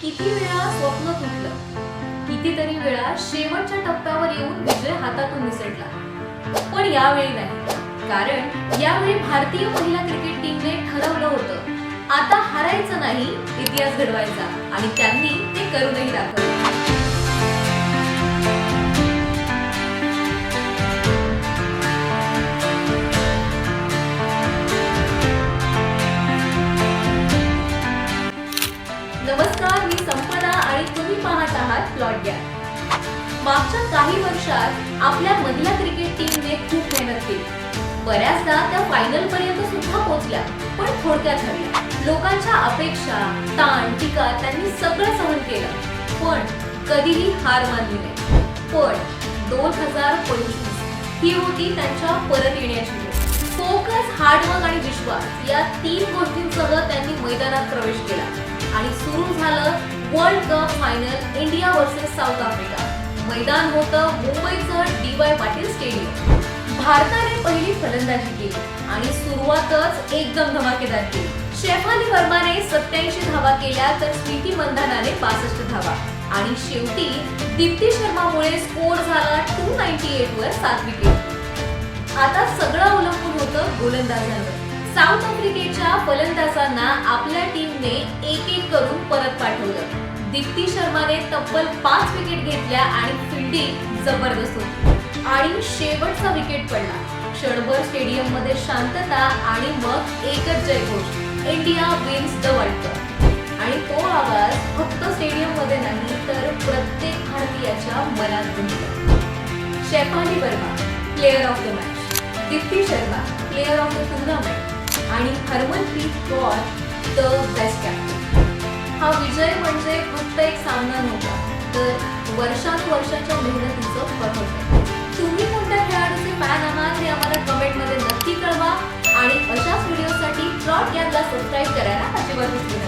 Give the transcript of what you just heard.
किती वेळा स्वप्न तुटलं? कितीतरी वेळा शेवटच्या टप्प्यावर येऊन विजय हातातून निसटला. पण यावेळी नाही. कारण यावेळी भारतीय महिला क्रिकेट टीमने ठरवलं होतं आता हारायचं नाही इतिहास घडवायचा आणि त्यांनी ते करूनही दाखवलं. नमस्कार मी संपदा आणि तुम्ही पाहत आहात प्लॉट गॅप मागच्या काही वर्षात आपल्या महिला क्रिकेट टीमने खूप मेहनत केली. बऱ्याचदा त्या फायनल पर्यंत सुद्धा पोहोचल्या पण थोडक्यात हरल्या लोकांच्या अपेक्षा ताण टीका त्यांनी सगळं सहन केलं पण कधीही हार मानली नाही. पण दोन हजार पंचवीस ही होती त्यांच्या परत येण्याची फोकस हार्डवर्क आणि विश्वास या तीन गोष्टींसह त्यांनी मैदानात प्रवेश केला. सुरू झालं world cup final India versus South Africa मैदान होतं मुंबईचं डी वाय पाटील स्टेडियम भारताने पहिली फलंदाजी केली आणि सुरुवातच एकदम धमाकेदार केली. शेफाली वर्माने सत्याऐंशी धावा केल्या तर स्मृती मंधानाने पासष्ट धावा. आणि शेवटी दीप्ती शर्मामुळे स्कोर झाला टू नाईन्टी एट वर सात विकेट आता सगळं अवलंबून होतं गोलंदाजांवर. साऊथ आफ्रिकेच्या फलंदाजांना आपल्या टीमने दीप्ती शर्माने तब्बल पाच विकेट घेतल्या आणि फिल्डिंग जबरदस्त होती. आणि शेवटचा विकेट पडला. क्षणभर स्टेडियममध्ये शांतता आणि मग एकच जयघोष. India wins the world cup आणि तो आवाज फक्त स्टेडियममध्ये नाही तर प्रत्येक भारतीयाच्या मनात गुंजला Shafali Verma player of the match Deepti Sharma player of the tournament आणि Harmanpreet Kaur the best captain हा विजय म्हणजे फक्त एक सामना नव्हता तर वर्षानुवर्षाच्या मेहनतीचं फळ होतं तुम्ही कोणत्या खेळाडूचे फॅन आहात हे आम्हाला कमेंटमध्ये नक्की कळवा आणि अशाच व्हिडिओसाठी प्लॉट गॅपला सबस्क्राईब करायला अजिबात विसरू नका.